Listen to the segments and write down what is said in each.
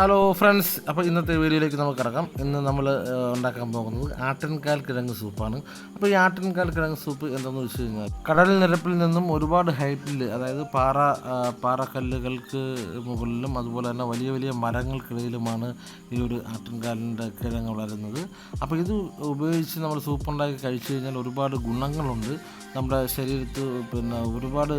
Hello friends അപ്പോൾ ഇന്നത്തെ വീഡിയോയിലേക്ക് നമുക്ക് കിടക്കാം. ഇന്ന് നമ്മൾ ഉണ്ടാക്കാൻ പോകുന്നത് ആട്ടിൻകാൽ കിഴങ്ങ് സൂപ്പാണ്. അപ്പോൾ ഈ ആട്ടിൻകാൽ കിഴങ്ങ് സൂപ്പ് എന്താണെന്ന് വെച്ച് കഴിഞ്ഞാൽ കടൽ നിരപ്പിൽ നിന്നും ഒരുപാട് ഹൈറ്റിൽ അതായത് പാറ പാറക്കല്ലുകൾക്ക് മുകളിലും അതുപോലെ തന്നെ വലിയ വലിയ മരങ്ങൾക്കിടയിലുമാണ് ഈ ഒരു ആട്ടിൻകാലിന്റെ കിഴങ്ങ് വളരുന്നത്. അപ്പോൾ ഇത് ഉപയോഗിച്ച് നമ്മൾ സൂപ്പ് ഉണ്ടാക്കി കഴിച്ചു കഴിഞ്ഞാൽ ഒരുപാട് ഗുണങ്ങളുണ്ട്. നമ്മുടെ ശരീരത്ത് പിന്നെ ഒരുപാട്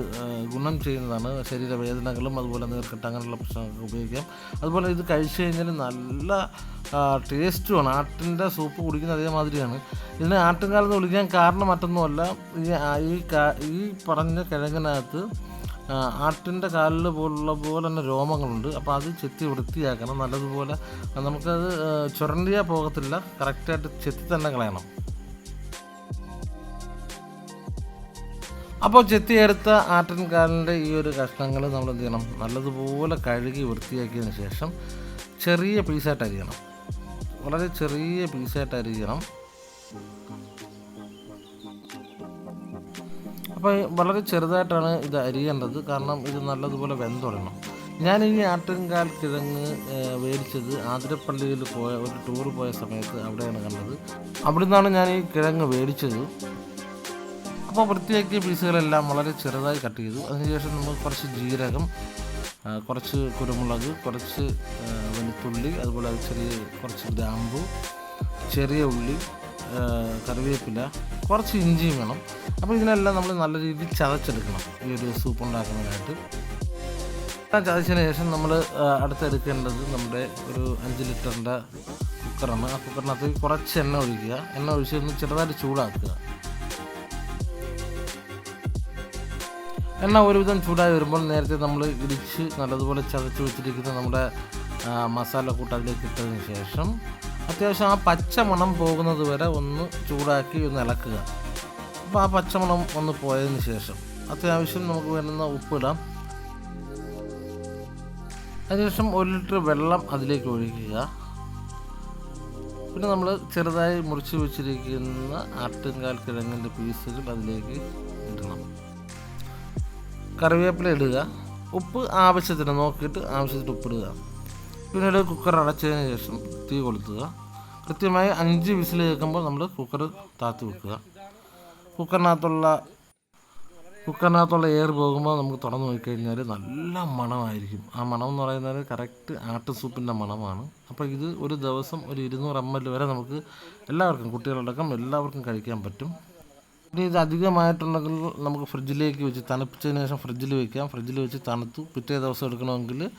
ഗുണം ചെയ്യുന്നതാണ്. ശരീരവേദനകളും അതുപോലെ നീർക്കെട്ട് അങ്ങനെയുള്ള പ്രശ്നങ്ങൾക്ക് ഉപയോഗിക്കാം. അതുപോലെ ഇത് കഴിച്ചു കഴിഞ്ഞാൽ നല്ല ടേസ്റ്റുമാണ് ആട്ടിന്റെ സൂപ്പ് കുടിക്കുന്ന അതേമാതിരിയാണ്. ഇതിന് ആട്ടുംകാലത്ത് വിളിക്കാൻ കാരണം മറ്റൊന്നുമല്ല. ഈ ഈ ഈ പറഞ്ഞ കിഴങ്ങിനകത്ത് ആട്ടിന്റെ കാലിൽ പോലുള്ള പോലെ തന്നെ രോമങ്ങളുണ്ട്. അപ്പോൾ അത് ചെത്തി വൃത്തിയാക്കണം. നല്ലതുപോലെ നമുക്കത് ചുരണ്ടിയാൽ പോകത്തില്ല. കറക്റ്റായിട്ട് ചെത്തി തന്നെ കളയണം. അപ്പോൾ ചെത്തിയെടുത്ത ആട്ടിൻകാലിന്റെ ഈ ഒരു കഷ്ണങ്ങൾ നമ്മൾ എന്ത് ചെയ്യണം? നല്ലതുപോലെ കഴുകി വൃത്തിയാക്കിയതിന് ശേഷം ചെറിയ പീസായിട്ട് അരിയണം. വളരെ ചെറിയ പീസായിട്ട് അരിയണം. അപ്പോൾ വളരെ ചെറുതായിട്ടാണ് ഇത് അരിയേണ്ടത്. കാരണം ഇത് നല്ലതുപോലെ വെന്തുടരണം ഞാൻ ഈ ആട്ടിൻകാൽ കിഴങ്ങ് വേടിച്ചത് ആതിരപ്പള്ളിയിൽ പോയ ഒരു ടൂർ പോയ സമയത്ത് അവിടെയാണ് കണ്ടത്. അവിടെ നിന്നാണ് ഞാൻ ഈ കിഴങ്ങ് മേടിച്ചത് അപ്പോൾ വൃത്തിയാക്കിയ പീസുകളെല്ലാം വളരെ ചെറുതായി കട്ട് ചെയ്തു. അതിനുശേഷം നമ്മൾ കുറച്ച് ജീരകം കുറച്ച് കുരുമുളക് കുറച്ച് വെളുത്തുള്ളി അതുപോലെ അത് ചെറിയ കുറച്ച് ഗ്രാമ്പു ചെറിയ ഉള്ളി കറിവേപ്പില കുറച്ച് ഇഞ്ചിയും വേണം. അപ്പോൾ ഇതിനെല്ലാം നമ്മൾ നല്ല രീതിയിൽ ചതച്ചെടുക്കണം. ഈ ഒരു സൂപ്പ് ഉണ്ടാക്കുന്നതിനായിട്ട്. ചതച്ചതിന് ശേഷം നമ്മൾ അടുത്തെടുക്കേണ്ടത് നമ്മുടെ ഒരു അഞ്ച് ലിറ്ററിന്റെ കുക്കറാണ്. ആ കുക്കറിനകത്ത് കുറച്ച് എണ്ണ ഒഴിക്കുക. എണ്ണ ഒഴിച്ച് ചെറുതായിട്ട് ചൂടാക്കുക. എണ്ണ ഒരുവിധം ചൂടായി വരുമ്പോൾ നേരത്തെ നമ്മൾ ഇടിച്ച് നല്ലതുപോലെ ചതച്ച് വെച്ചിരിക്കുന്ന നമ്മുടെ മസാല കൂട്ട് അതിലേക്ക് ഇട്ടതിന് ശേഷം അത്യാവശ്യം ആ പച്ച മണം പോകുന്നത് വരെ ഒന്ന് ചൂടാക്കി ഒന്ന് ഇളക്കുക. അപ്പോൾ ആ പച്ചമണം ഒന്ന് പോയതിന് ശേഷം അത്യാവശ്യം നമുക്ക് വേണ്ടുന്ന ഉപ്പിടാം. അതിനുശേഷം ഒരു ലിറ്റർ വെള്ളം അതിലേക്ക് ഒഴിക്കുക. പിന്നെ നമ്മൾ ചെറുതായി മുറിച്ച് വെച്ചിരിക്കുന്ന ആട്ടിൻകാൽ കിഴങ്ങിന്റെ പീസുകൾ അതിലേക്ക് കറിവേപ്പില ഇടുക. ഉപ്പ് ആവശ്യത്തിന് നോക്കിയിട്ട് ആവശ്യത്തിന് ഉപ്പിടുക പിന്നീട് കുക്കർ അടച്ചതിന് ശേഷം തീ കൊളുത്തുക. കൃത്യമായി അഞ്ച് വിസിൽ കേൾക്കുമ്പോൾ നമ്മൾ കുക്കർ താത്തി വെക്കുക. കുക്കറിനകത്തുള്ള കുക്കറിനകത്തുള്ള എയർ പോകുമ്പോൾ നമുക്ക് തുറന്ന് നോക്കിക്കഴിഞ്ഞാൽ നല്ല മണമായിരിക്കും. ആ മണം എന്ന് പറയുന്നത് കറക്റ്റ് ആട്ട് സൂപ്പിന്റെ മണമാണ്. അപ്പോൾ ഇത് ഒരു ദിവസം ഒരു ഇരുന്നൂറ് എം എൽ വരെ നമുക്ക് എല്ലാവർക്കും കുട്ടികളടക്കം എല്ലാവർക്കും കഴിക്കാൻ പറ്റും. ഇനി ഇത് അധികമായിട്ടുണ്ടെങ്കിൽ നമുക്ക് ഫ്രിഡ്ജിലേക്ക് വെച്ച് തണുപ്പിച്ചതിന് ശേഷം ഫ്രിഡ്ജിൽ വെക്കാം. ഫ്രിഡ്ജിൽ വെച്ച് തണുത്തു. പിറ്റേ ദിവസം എടുക്കണമെങ്കിൽ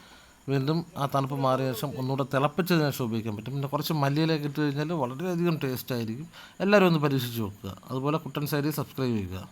വീണ്ടും ആ തണുപ്പ് മാറിയ ശേഷം ഒന്നുകൂടെ തിളപ്പിച്ചതിന് ശേഷം ഉപയോഗിക്കാൻ പറ്റും. പിന്നെ കുറച്ച് മല്ലിയിലേക്ക് ഇട്ട് കഴിഞ്ഞാൽ വളരെയധികം ടേസ്റ്റ് ആയിരിക്കും. എല്ലാവരും ഒന്ന് പരീക്ഷിച്ച് നോക്കുക. അതുപോലെ കുട്ടൻ സാരി സബ്സ്ക്രൈബ് ചെയ്യുക.